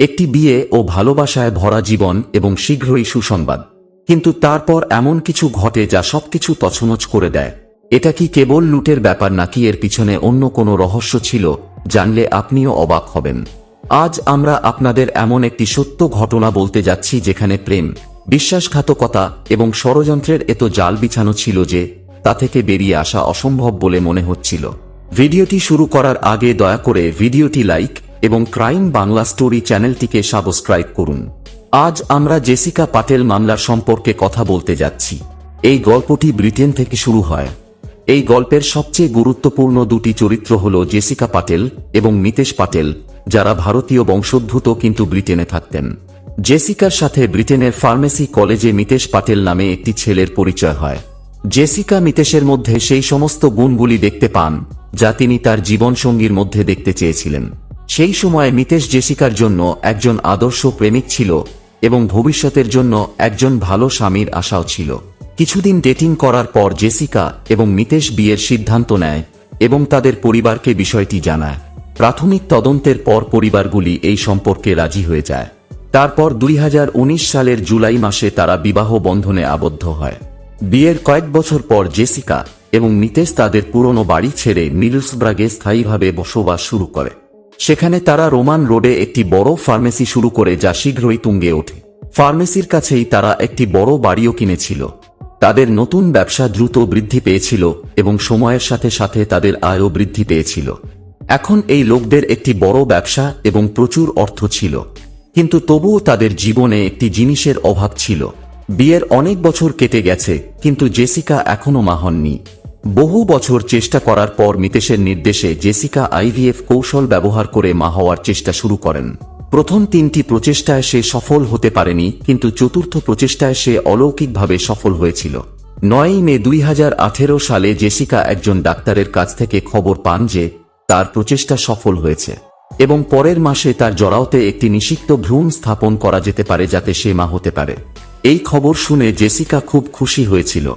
একটি বিয়ে ও ভালোবাসায় ভরা জীবন এবং শীঘ্রই সুসংবাদ। কিন্তু তারপর এমন কিছু ঘটে যা সবকিছু তছনছ করে দেয়। এটা কি কেবল লুটের ব্যাপার নাকি এর পিছনে অন্য কোনো রহস্য ছিল জানলে আপনিও অবাক হবেন। আজ আমরা আপনাদের এমন একটি সত্য ঘটনা বলতে যাচ্ছি যেখানে প্রেম, বিশ্বাসঘাতকতা এবং ষড়যন্ত্রের এত জাল বিছানো ছিল যে তা থেকে বেরিয়ে আসা অসম্ভব বলে মনে হচ্ছিল। ভিডিওটি শুরু করার আগে দয়া করে ভিডিওটি লাইক এবং ক্রাইম বাংলা স্টোরি চ্যানেলটিকে সাবস্ক্রাইব করুন। আজ আমরা জেসিকা পাটেল মামলার সম্পর্কে কথা বলতে যাচ্ছি। এই গল্পটি ব্রিটেন থেকে শুরু হয়। এই গল্পের সবচেয়ে গুরুত্বপূর্ণ দুটি চরিত্র হল জেসিকা পাটেল এবং মিতেশ পাটেল, যারা ভারতীয় বংশোদ্ভূত কিন্তু ব্রিটেনে থাকতেন। জেসিকার সাথে ব্রিটেনের ফার্মেসি কলেজে মিতেশ পাটেল নামে একটি ছেলের পরিচয় হয়। জেসিকা মিতেশের মধ্যে সেই সমস্ত গুণগুলি দেখতে পান, যা তিনি তার জীবনসঙ্গীর মধ্যে দেখতে চেয়েছিলেন। সেই সময় মিতেশ জেসিকার জন্য একজন আদর্শ প্রেমিক ছিল এবং ভবিষ্যতের জন্য একজন ভালো স্বামীর আশাও ছিল। কিছুদিন ডেটিং করার পর জেসিকা এবং মিতেশ বিয়ের সিদ্ধান্ত নেয় এবং তাদের পরিবারকে বিষয়টি জানায়। প্রাথমিক তদন্তের পর পরিবারগুলি এই সম্পর্কে রাজি হয়ে যায়। তারপর দুই হাজার উনিশ সালের জুলাই মাসে তারা বিবাহ বন্ধনে আবদ্ধ হয়। বিয়ের কয়েক বছর পর জেসিকা এবং মিতেশ তাদের পুরনো বাড়ি ছেড়ে মিলসব্রাগে স্থায়ীভাবে বসবাস শুরু করে। সেখানে তারা রোমান রোডে একটি বড় ফার্মেসি শুরু করে যা শীঘ্রই তুঙ্গে ওঠে। ফার্মেসির কাছেই তারা একটি বড় বাড়িও কিনেছিল। তাদের নতুন ব্যবসা দ্রুত বৃদ্ধি পেয়েছিল এবং সময়ের সাথে সাথে তাদের আয়ও বৃদ্ধি পেয়েছিল। এখন এই লোকদের একটি বড় ব্যবসা এবং প্রচুর অর্থ ছিল। কিন্তু তবুও তাদের জীবনে একটি জিনিসের অভাব ছিল। বিয়ের অনেক বছর কেটে গেছে, কিন্তু জেসিকা এখনও মা হননি। বহু বছর চেষ্টা করার পর মিতেশের নির্দেশে জেসিকা আইভিএফ কৌশল ব্যবহার করে মা হওয়ার চেষ্টা শুরু করেন। প্রথম তিনটি প্রচেষ্টায় সে সফল হতে পারেনি, কিন্তু চতুর্থ প্রচেষ্টায় সে অলৌকিকভাবে সফল হয়েছিল। নয়ই মে দুই হাজার আঠেরো সালে জেসিকা একজন ডাক্তারের কাছ থেকে খবর পান যে তার প্রচেষ্টা সফল হয়েছে এবং পরের মাসে তার জরাওতে একটি নিষিক্ত ভ্রূণ স্থাপন করা যেতে পারে যাতে সে মা হতে পারে। এই খবর শুনে জেসিকা খুব খুশি হয়েছিল।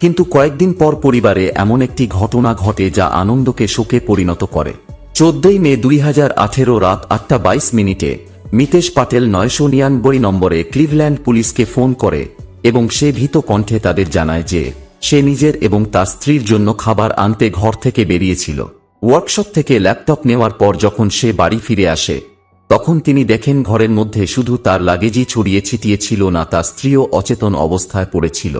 কিন্তু কয়েকদিন পর পরিবারে এমন একটি ঘটনা ঘটে যা আনন্দকে শোকে পরিণত করে। চোদ্দই মে দুই হাজার আঠেরো রাত আটটা বাইশ মিনিটে মিতেশ পাটেল নয়শো নিরানব্বই নম্বরে ক্লিভল্যান্ড পুলিশকে ফোন করে এবং সে ভীত কণ্ঠে তাদের জানায় যে সে নিজের এবং তার স্ত্রীর জন্য খাবার আনতে ঘর থেকে বেরিয়েছিল। ওয়ার্কশপ থেকে ল্যাপটপ নেওয়ার পর যখন সে বাড়ি ফিরে আসে, তখন তিনি দেখেন ঘরের মধ্যে শুধু তার লাগেজই ছড়িয়ে ছিটিয়ে ছিল না, তার স্ত্রীও অচেতন অবস্থায় পড়েছিল।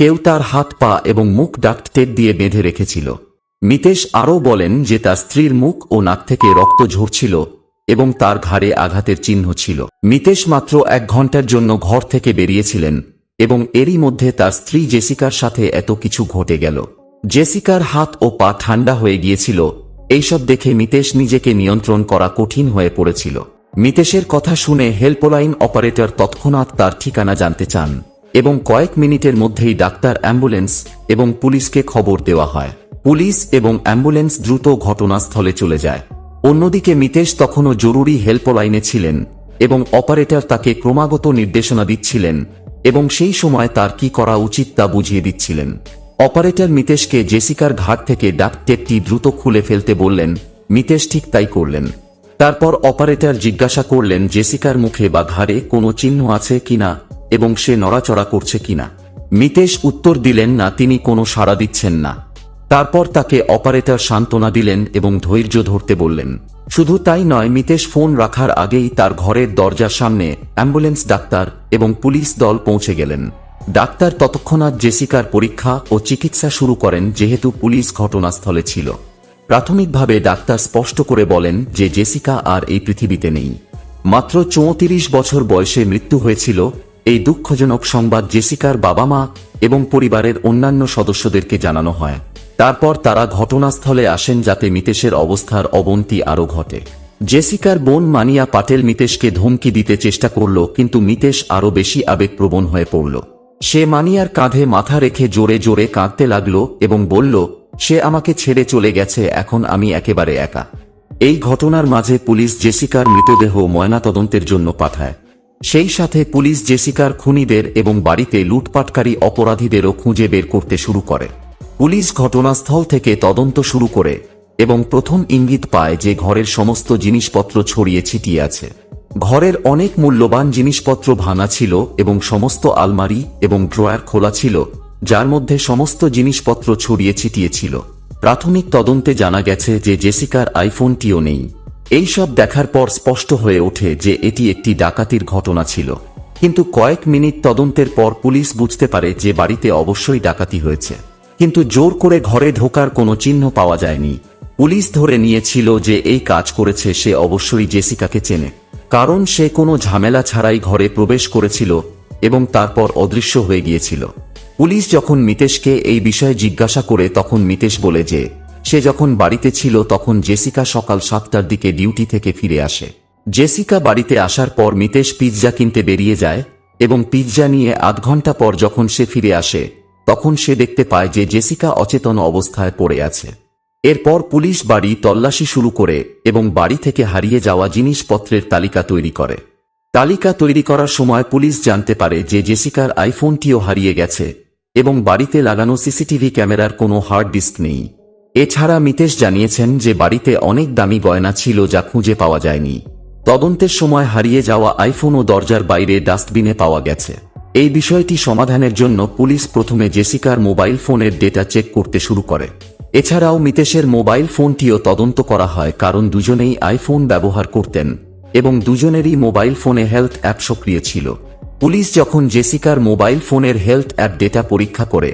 কেউ তার হাত পা এবং মুখ টেপ দিয়ে বেঁধে রেখেছিল। মিতেশ আরও বলেন যে তার স্ত্রীর মুখ ও নাক থেকে রক্ত ঝরছিল এবং তার ঘাড়ে আঘাতের চিহ্ন ছিল। মিতেশ মাত্র এক ঘণ্টার জন্য ঘর থেকে বেরিয়েছিলেন এবং এরই মধ্যে তার স্ত্রী জেসিকার সাথে এত কিছু ঘটে গেল। জেসিকার হাত ও পা ঠান্ডা হয়ে গিয়েছিল। এইসব দেখে মিতেশ নিজেকে নিয়ন্ত্রণ করা কঠিন হয়ে পড়েছিল। মিতেশের কথা শুনে হেল্পলাইন অপারেটর তৎক্ষণাৎ তার ঠিকানা জানতে চান। এবং কয়েক মিনিটের মধ্যেই ডাক্তার অ্যাম্বুলেন্স এবং পুলিশকে খবর দেওয়া হয়। পুলিশ এবং অ্যাম্বুলেন্স দ্রুত ঘটনাস্থলে চলে যায়। অন্যদিকে মিতেশ তখনও জরুরি হেল্পলাইনে ছিলেন এবং অপারেটর তাকে ক্রমাগত নির্দেশনা দিচ্ছিলেন এবং সেই সময় তার কি করা উচিত তা বুঝিয়ে দিচ্ছিলেন। অপারেটর মিতেশকে জেসিকার ঘাট থেকে ডাকটেপটি দ্রুত খুলে ফেলতে বললেন, মিতেশ ঠিক তাই করলেন। তারপর অপারেটর জিজ্ঞাসা করলেন, জেসিকার মুখে বা ঘাড়ে কোনো চিহ্ন আছে কিনা এবং সে নড়াচড়া করছে কিনা। মিতেশ উত্তর দিলেন, না, তিনি কোনো সাড়া দিচ্ছেন না। তারপর তাকে অপারেটর সান্ত্বনা দিলেন এবং ধৈর্য ধরতে বললেন, শুধু তাই নয়, মিতেশ ফোন রাখার আগেই তার ঘরের দরজার সামনে অ্যাম্বুলেন্স ডাক্তার এবং পুলিশ দল পৌঁছে গেলেন। ডাক্তার ততক্ষণাৎ জেসিকার পরীক্ষা ও চিকিৎসা শুরু করেন, যেহেতু পুলিশ ঘটনাস্থলে ছিল। প্রাথমিকভাবে ডাক্তার স্পষ্ট করে বলেন যে জেসিকা আর এই পৃথিবীতে নেই। মাত্র চৌত্রিশ বছর বয়সে মৃত্যু হয়েছিল এই দুঃখজনক সংবাদ জেসিকার বাবা মা এবং পরিবারের অন্যান্য সদস্যদেরকে জানানো হয়। তারপর তারা ঘটনাস্থলে আসেন যাতে মিতেশের অবস্থার অবনতি আরও ঘটে। জেসিকার বোন মানিয়া পাটেল মিতেশকে ধমকি দিতে চেষ্টা করল, কিন্তু মিতেশ আরও বেশি আবেগপ্রবণ হয়ে পড়ল। সে মানিয়ার কাঁধে মাথা রেখে জোরে জোরে কাঁদতে লাগল এবং বলল, সে আমাকে ছেড়ে চলে গেছে, এখন আমি একেবারে একা। এই ঘটনার মাঝে পুলিশ জেসিকার মৃতদেহ ময়নাতদন্তের জন্য পাঠায়। সেই সাথে পুলিশ জেসিকার খুনিদের এবং বাড়িতে লুটপাটকারী অপরাধীদেরও খুঁজে বের করতে শুরু করে। পুলিশ ঘটনাস্থল থেকে তদন্ত শুরু করে এবং প্রথম ইঙ্গিত পায় যে ঘরের সমস্ত জিনিসপত্র ছড়িয়ে ছিটিয়ে আছে। ঘরের অনেক মূল্যবান জিনিসপত্র ভাঙা ছিল এবং সমস্ত আলমারি এবং ড্রয়ার খোলা ছিল, যার মধ্যে সমস্ত জিনিসপত্র ছড়িয়ে ছিটিয়ে ছিল। প্রাথমিক তদন্তে জানা গেছে যে জেসিকার আইফোনটিও নেই। এই সব দেখার পর স্পষ্ট হয়ে ওঠে যে এটি একটি ডাকাতির ঘটনা ছিল। কিন্তু কয়েক মিনিট তদন্তের পর পুলিশ বুঝতে পারে যে বাড়িতে অবশ্যই ডাকাতি হয়েছে। কিন্তু জোর করে ঘরে ঢোকার কোনো চিহ্ন পাওয়া যায়নি। পুলিশ ধরে নিয়েছিল যে এই কাজ করেছে সে অবশ্যই জেসিকাকে চেনে। কারণ সে কোনো ঝামেলা ছাড়াই ঘরে প্রবেশ করেছিল এবং তারপর অদৃশ্য হয়ে গিয়েছিল। পুলিশ যখন মিতেশকে এই বিষয়ে জিজ্ঞাসা করে তখন মিতেশ বলে যে সে যখন বাড়িতে ছিল তখন জেসিকা সকাল সাতটার দিকে ডিউটি থেকে ফিরে আসে। জেসিকা বাড়িতে আসার পর মিতেশ পিৎজা কিনতে বেরিয়ে যায় এবং পিৎজা নিয়ে আধ ঘণ্টা পর যখন সে ফিরে আসে, তখন সে দেখতে পায় যে জেসিকা অচেতন অবস্থায় পড়ে আছে। এরপর পুলিশ বাড়ি তল্লাশি শুরু করে এবং বাড়ি থেকে হারিয়ে যাওয়া জিনিসপত্রের তালিকা তৈরি করে। তালিকা তৈরি করার সময় পুলিশ জানতে পারে যে জেসিকার আইফোনটিও হারিয়ে গেছে এবং বাড়িতে লাগানো সিসিটিভি ক্যামেরার কোনো হার্ড ডিস্ক নেই। এছাড়া মিতেশ জানিয়েছেন যে বাড়িতে অনেক দামি গয়না ছিল যা খুঁজে পাওয়া যায়নি। তদন্তের সময় হারিয়ে যাওয়া আইফোন ও দরজার বাইরে ডাস্টবিনে পাওয়া গেছে। এই বিষয়টি সমাধানের জন্য পুলিশ প্রথমে জেসিকার মোবাইল ফোনের ডেটা চেক করতে শুরু করে। এছাড়াও মিতেশের মোবাইল ফোনটিও তদন্ত করা হয়, কারণ দুজনেই আইফোন ব্যবহার করতেন এবং দুজনেরই মোবাইল ফোনে হেলথ অ্যাপ সক্রিয় ছিল। পুলিশ যখন জেসিকার মোবাইল ফোনের হেলথ অ্যাপ ডেটা পরীক্ষা করে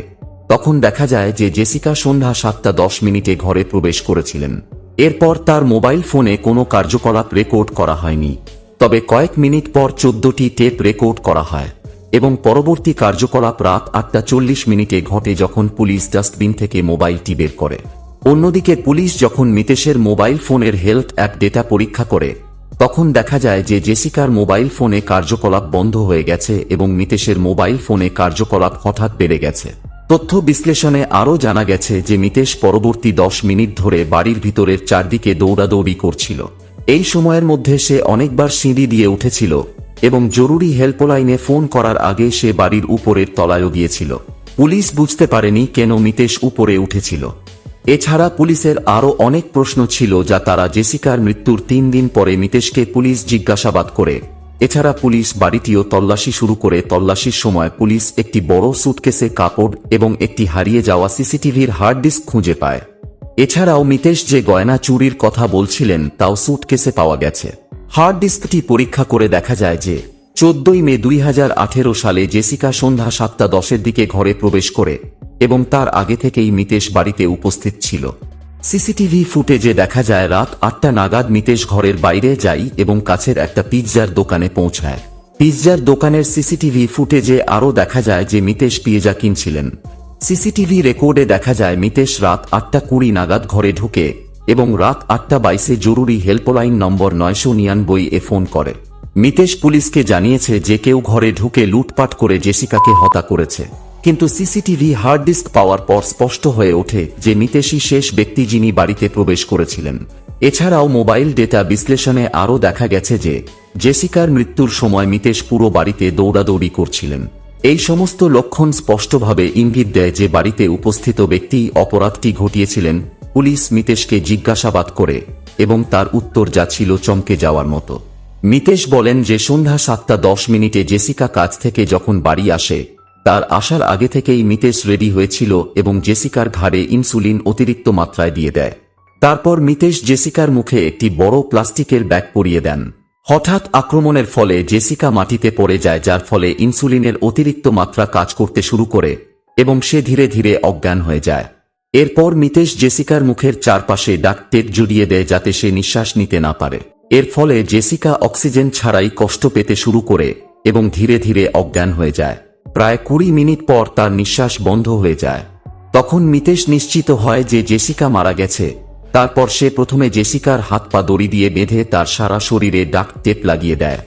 তখন দেখা যায় যে জেসিকা সন্ধ্যা সাতটা দশ মিনিটে ঘরে প্রবেশ করেছিলেন। এরপর তার মোবাইল ফোনে কোনো কার্যকলাপ রেকর্ড করা হয়নি। তবে কয়েক মিনিট পর চোদ্দটি টেপ রেকর্ড করা হয় এবং পরবর্তী কার্যকলাপ রাত আটটা চল্লিশ মিনিটে ঘটে যখন পুলিশ ডাস্টবিন থেকে মোবাইলটি বের করে। অন্যদিকে পুলিশ যখন মিতেশের মোবাইল ফোনের হেলথ অ্যাপ ডেটা পরীক্ষা করে, তখন দেখা যায় যে জেসিকার মোবাইল ফোনে কার্যকলাপ বন্ধ হয়ে গেছে এবং মিতেশের মোবাইল ফোনে কার্যকলাপ হঠাৎ বেড়ে গেছে। তথ্য বিশ্লেষণে আরও জানা গেছে যে মিতেশ পরবর্তী দশ মিনিট ধরে বাড়ির ভিতরের চারদিকে দৌড়াদৌড়ি করছিল। এই সময়ের মধ্যে সে অনেকবার সিঁড়ি দিয়ে উঠেছিল এবং জরুরি হেল্পলাইনে ফোন করার আগে সে বাড়ির উপরের তলায়ও গিয়েছিল। পুলিশ বুঝতে পারেনি কেন মিতেশ উপরে উঠেছিল। এছাড়া পুলিশের আরও অনেক প্রশ্ন ছিল যা তারা জেসিকার মৃত্যুর তিন দিন পরে মিতেশকে পুলিশ জিজ্ঞাসাবাদ করে। এছাড়া পুলিশ বাড়িটিও তল্লাশি শুরু করে তল্লাশির সময় পুলিশ একটি বড় সুটকেসে কাপড় এবং একটি হারিয়ে যাওয়া সিসিটিভির হার্ড ডিস্ক খুঁজে পায়। এছাড়াও মিতেশ যে গয়না চুরির কথা বলছিলেন, তাও সুটকেসে পাওয়া গেছে। হার্ড ডিস্কটি পরীক্ষা করে দেখা যায় যে, চোদ্দই মে দুই হাজার আঠেরো সালে জেসিকা সন্ধ্যা সাতটা দশের দিকে ঘরে প্রবেশ করে এবং তার আগে থেকেই মিতেশ বাড়িতে উপস্থিত ছিল। সিসিটিভি ফুটেজে দেখা যায় রাত আটটা নাগাদ মিতেশ ঘরের বাইরে যাই এবং কাছের একটা পিৎজার দোকানে পৌঁছায়। পিৎজার দোকানের সিসিটিভি ফুটেজে আরও দেখা যায় যে মিতেশ পিৎজা কিনছিলেন। সিসিটিভি রেকর্ডে দেখা যায় মিতেশ রাত আটটা কুড়ি নাগাদ ঘরে ঢুকে এবং রাত আটটা বাইশে জরুরি হেল্পলাইন নম্বর নয়শো নিরানব্বই এ ফোন করে। মিতেশ পুলিশকে জানিয়েছে যে কেউ ঘরে ঢুকে লুটপাট করে জেসিকাকে হত্যা করেছে। কিন্তু সিসিটিভি হার্ড ডিস্ক পাওয়ার পর স্পষ্ট হয়ে ওঠে যে মিতেশই শেষ ব্যক্তি যিনি বাড়িতে প্রবেশ করেছিলেন। এছাড়াও মোবাইল ডেটা বিশ্লেষণে আরও দেখা গেছে যে জেসিকার মৃত্যুর সময় মিতেশ পুরো বাড়িতে দৌড়াদৌড়ি করছিলেন। এই সমস্ত লক্ষণ স্পষ্টভাবে ইঙ্গিত দেয় যে বাড়িতে উপস্থিত ব্যক্তি অপরাধটি ঘটিয়েছিলেন, পুলিশ মিতেশকে জিজ্ঞাসাবাদ করে এবং তার উত্তর যা ছিল চমকে যাওয়ার মতো। মিতেশ বলেন যে সন্ধ্যা সাতটা দশ মিনিটে জেসিকা কাজ থেকে যখন বাড়ি আসে তার আসার আগে থেকেই মিতেশ রেডি হয়েছিল এবং জেসিকার ঘাড়ে ইনসুলিন অতিরিক্ত মাত্রায় দিয়ে দেয়। তারপর মিতেশ জেসিকার মুখে একটি বড় প্লাস্টিকের ব্যাগ পরিয়ে দেন। হঠাৎ আক্রমণের ফলে জেসিকা মাটিতে পড়ে যায়, যার ফলে ইনসুলিনের অতিরিক্ত মাত্রা কাজ করতে শুরু করে এবং সে ধীরে ধীরে অজ্ঞান হয়ে যায়। এরপর মিতেশ জেসিকার মুখের চারপাশে ডাক টেপ জুড়িয়ে দেয় যাতে সে নিঃশ্বাস নিতে না পারে। এর ফলে জেসিকা অক্সিজেন ছাড়াই কষ্ট পেতে শুরু করে এবং ধীরে ধীরে অজ্ঞান হয়ে যায়। প্রায় কুড়ি মিনিট পর তার নিঃশ্বাস বন্ধ হয়ে যায়। তখন মিতেশ নিশ্চিত হয় যে জেসিকা মারা গেছে। তারপর সে প্রথমে জেসিকার হাত পা দড়ি দিয়ে বেঁধে তার সারা শরীরে ডাক টেপ লাগিয়ে দেয়।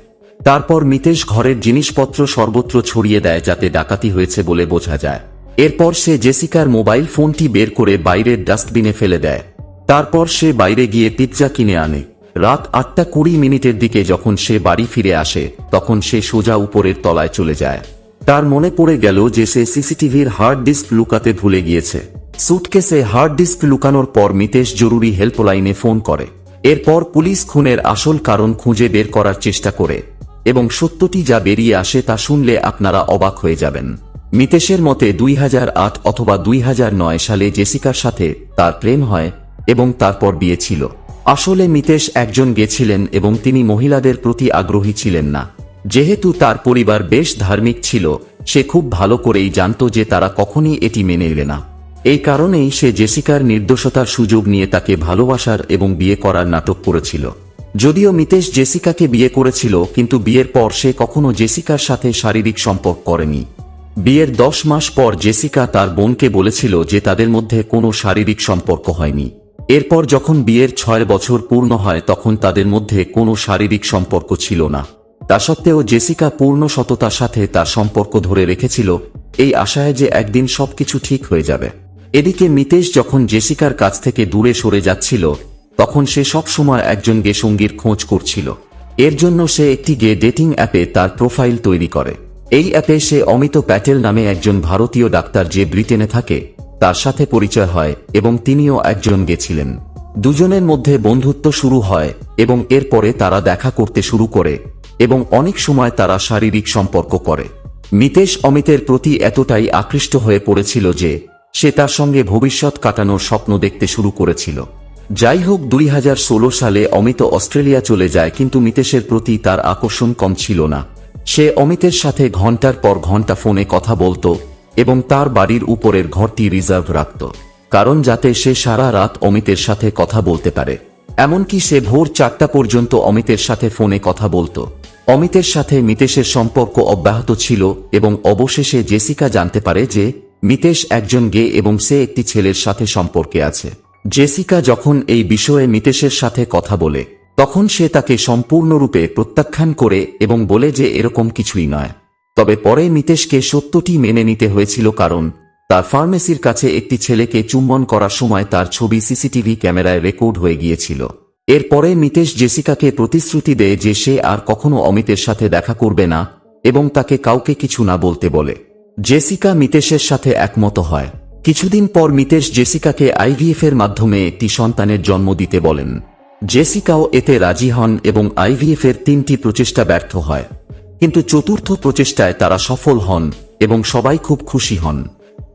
তারপর মিতেশ ঘরের জিনিসপত্র সর্বত্র ছড়িয়ে দেয় যাতে ডাকাতি হয়েছে বলে বোঝা যায়। এরপর সে জেসিকার মোবাইল ফোনটি বের করে বাইরের ডাস্টবিনে ফেলে দেয়। তারপর সে বাইরে গিয়ে পিৎজা কিনে আনে। রাত আটটা কুড়ি মিনিটের দিকে যখন সে বাড়ি ফিরে আসে, তখন সে সোজা উপরের তলায় চলে যায়। তার মনে পড়ে গেল যে সে সিসিটিভির হার্ড ডিস্ক লুকাতে ভুলে গিয়েছে। সুটকেসে হার্ড ডিস্ক লুকানোর পর মিতেশ জরুরি হেল্পলাইনে ফোন করে। এরপর পুলিশ খুনের আসল কারণ খুঁজে বের করার চেষ্টা করে এবং সত্যটি যা বেরিয়ে আসে তা শুনলে আপনারা অবাক হয়ে যাবেন। মিতেশের মতে দুই হাজার আট অথবা দুই হাজার নয় সালে জেসিকার সাথে তার প্রেম হয় এবং তারপর বিয়ে ছিল। আসলে মিতেশ একজন গেছিলেন এবং তিনি মহিলাদের প্রতি আগ্রহী ছিলেন না। যেহেতু তার পরিবার বেশ ধার্মিক ছিল, সে খুব ভালো করেই জানত যে তারা কখনই এটি মেনে নেবে না। এই কারণেই সে জেসিকার নির্দোষতার সুযোগ নিয়ে তাকে ভালোবাসার এবং বিয়ে করার নাটক করেছিল। যদিও মিতেশ জেসিকাকে বিয়ে করেছিল, কিন্তু বিয়ের পর সে কখনো জেসিকার সাথে শারীরিক সম্পর্ক করেনি। বিয়ের দশ মাস পর জেসিকা তার বোনকে বলেছিল যে তাদের মধ্যে কোনো শারীরিক সম্পর্ক হয়নি। এরপর যখন বিয়ের ছয় বছর পূর্ণ হয়, তখন তাদের মধ্যে কোনো শারীরিক সম্পর্ক ছিল না। তা সত্ত্বেও জেসিকা পূর্ণ সততার সাথে তার সম্পর্ক ধরে রেখেছিল এই আশায় যে একদিন সবকিছু ঠিক হয়ে যাবে। এদিকে মিতেশ যখন জেসিকার কাছ থেকে দূরে সরে যাচ্ছিল, তখন সে সবসময় একজন গে সঙ্গীর খোঁজ করছিল। এর জন্য সে একটি গে ডেটিং অ্যাপে তার প্রোফাইল তৈরি করে। এই অ্যাপে সে অমিত প্যাটেল নামে একজন ভারতীয় ডাক্তার যে ব্রিটেনে থাকে, তার সাথে পরিচয় হয় এবং তিনিও একজন গেছিলেন। দুজনের মধ্যে বন্ধুত্ব শুরু হয় এবং এরপরে তারা দেখা করতে শুরু করে এবং অনেক সময় তারা শারীরিক সম্পর্ক করে। মিতেশ অমিতের প্রতি এতটাই আকৃষ্ট হয়ে পড়েছিল যে, সে তার সঙ্গে ভবিষ্যৎ কাটানোর স্বপ্ন দেখতে শুরু করেছিল। যাই হোক, দুই হাজার ষোলো সালে অমিত অস্ট্রেলিয়া চলে যায়, কিন্তু মিতেশের প্রতি তার আকর্ষণ কম ছিল না। সে অমিতের সাথে ঘণ্টার পর ঘণ্টা ফোনে কথা বলতো এবং তার বাড়ির উপরের ঘরটি রিজার্ভ রাখত, কারণ যাতে সে সারা রাত অমিতের সাথে কথা বলতে পারে। এমনকি সে ভোর চারটা পর্যন্ত অমিতের সাথে ফোনে কথা বলতো। অমিতের সাথে মিতেশের সম্পর্ক অব্যাহত ছিল এবং অবশেষে জেসিকা জানতে পারে যে, মিতেশ একজন গে এবং সে একটি ছেলের সাথে সম্পর্কে আছে। জেসিকা যখন এই বিষয়ে মিতেশের সাথে কথা বলে, তখন সে তাকে সম্পূর্ণরূপে প্রত্যাখ্যান করে এবং বলে যে এরকম কিছুই নয়। তবে পরে মিতেশকে সত্যটি মেনে নিতে হয়েছিল কারণ, তার ফার্মেসির কাছে একটি ছেলেকে চুম্বন করার সময় তার ছবি সিসিটিভি ক্যামেরায় রেকর্ড হয়ে গিয়েছিল। এরপরে মিতেশ জেসিকাকে প্রতিশ্রুতি দেয় যে সে আর কখনো অমিতের সাথে দেখা করবে না এবং তাকে কাউকে কিছু না বলতে বলে। জেসিকা মিতেশের সাথে একমত হয়। কিছুদিন পর মিতেশ জেসিকাকে আইভিএফ এর মাধ্যমে একটি সন্তানের জন্ম দিতে বলেন। জেসিকাও এতে রাজি হন এবং আইভিএফ এর তিনটি প্রচেষ্টা ব্যর্থ হয়। কিন্তু চতুর্থ প্রচেষ্টায় তারা সফল হন এবং সবাই খুব খুশি হন।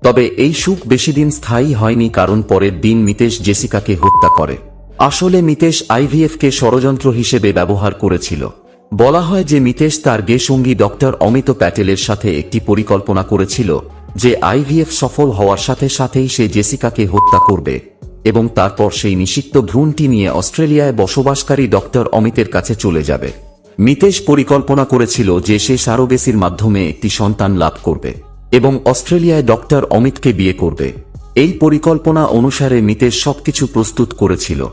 তবে এই সুখ বেশিদিন স্থায়ী হয়নি কারণ পরের দিন মিতেশ জেসিকাকে হত্যা করে। আসলে মিতেশ আইভিএফকে ষড়যন্ত্র হিসেবে ব্যবহার করেছিল। বলা হয় যে মিতেশ তার গে সঙ্গী ডক্টর অমিত প্যাটেলের সাথে একটি পরিকল্পনা করেছিল, যে আইভিএফ সফল হওয়ার সাথে সাথেই সে জেসিকাকে হত্যা করবে এবং তারপর সেই নিষিক্ত ভ্রূণটি নিয়ে অস্ট্রেলিয়ায় বসবাসকারী ডক্টর অমিতের কাছে চলে যাবে। মিতেশ পরিকল্পনা করেছিল যে সে সারোগেসির মাধ্যমে একটি সন্তান লাভ করবে এবং অস্ট্রেলিয়ায় ডক্টর অমিতকে বিয়ে করবে। এই পরিকল্পনা অনুসারে মিতেশ সবকিছু প্রস্তুত করেছিল।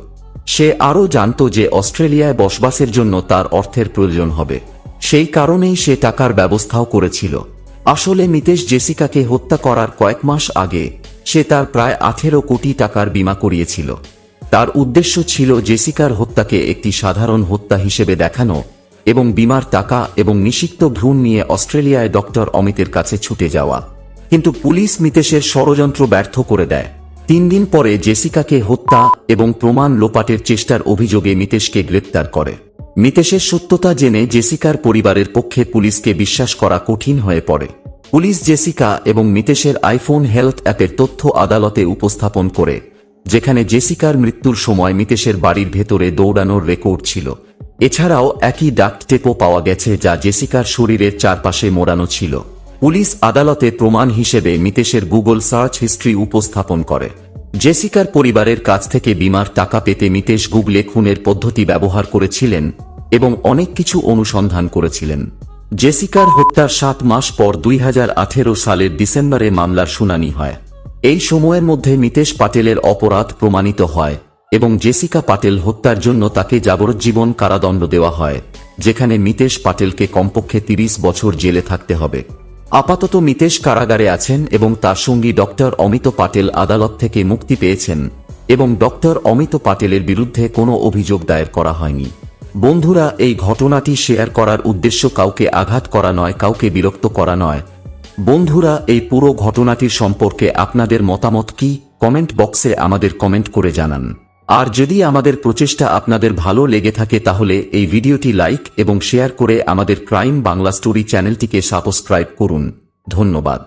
সে আরও জানত যে অস্ট্রেলিয়ায় বসবাসের জন্য তার অর্থের প্রয়োজন হবে। সেই কারণেই সে টাকার ব্যবস্থাও করেছিল। আসলে মিতেশ জেসিকাকে হত্যা করার কয়েক মাস আগে সে তার প্রায় আঠেরো কোটি টাকার বীমা করিয়েছিল। তার উদ্দেশ্য ছিল জেসিকার হত্যাকে একটি সাধারণ হত্যা হিসেবে দেখানো এবং বিমার টাকা এবং নিষিক্ত ভ্রূণ নিয়ে অস্ট্রেলিয়ায় ডক্টর অমিতের কাছে ছুটে যাওয়া। কিন্তু পুলিশ মিতেশের ষড়যন্ত্র ব্যর্থ করে দেয়। তিন দিন পরে জেসিকাকে হত্যা এবং প্রমাণ লোপাটের চেষ্টার অভিযোগে মিতেশকে গ্রেপ্তার করে। মিতেশের সত্যতা জেনে জেসিকার পরিবারের পক্ষে পুলিশকে বিশ্বাস করা কঠিন হয়ে পড়ে। পুলিশ জেসিকা এবং মিতেশের আইফোন হেলথ অ্যাপের তথ্য আদালতে উপস্থাপন করে, যেখানে জেসিকার মৃত্যুর সময় মিতেশের বাড়ির ভেতরে দৌড়ানোর রেকর্ড ছিল। এছাড়াও একই ডাক্ট টেপও পাওয়া গেছে যা জেসিকার শরীরের চারপাশে মোড়ানো ছিল। পুলিশ আদালতে প্রমাণ হিসেবে মিতেশের গুগল সার্চ হিস্ট্রি উপস্থাপন করে। জেসিকার পরিবারের কাছ থেকে বিমার টাকা পেতে মিতেশ গুগলে খুনের পদ্ধতি ব্যবহার করেছিলেন এবং অনেক কিছু অনুসন্ধান করেছিলেন। জেসিকার হত্যার সাত মাস পর দুই হাজার আঠেরো সালের ডিসেম্বরে মামলার শুনানি হয়। এই সময়ের মধ্যে মিতেশ পাটেলের অপরাধ প্রমাণিত হয় এবং জেসিকা পাটেল হত্যার জন্য তাকে যাবজ্জীবন কারাদণ্ড দেওয়া হয়, যেখানে মিতেশ পাটেলকে কমপক্ষে তিরিশ বছর জেলে থাকতে হবে। আপাতত মিতেশ কারাগারে আছেন এবং তার সঙ্গী ডক্টর অমিত পাটেল আদালত থেকে মুক্তি পেয়েছেন এবং ডক্টর অমিত পাটেলের বিরুদ্ধে কোনো অভিযোগ দায়ের করা হয়নি। বন্ধুরা, এই ঘটনাটি শেয়ার করার উদ্দেশ্য কাউকে আঘাত করা নয়, কাউকে বিরক্ত করা নয়। বন্ধুরা, এই পুরো ঘটনাটির সম্পর্কে আপনাদের মতামত কি? কমেন্ট বক্সে আমাদের কমেন্ট করে জানান। আর যদি আমাদের প্রচেষ্টা আপনাদের ভালো লেগে থাকে তাহলে এই ভিডিওটি লাইক এবং শেয়ার করে আমাদের ক্রাইম বাংলা স্টোরি চ্যানেলটিকে সাবস্ক্রাইব করুন। ধন্যবাদ।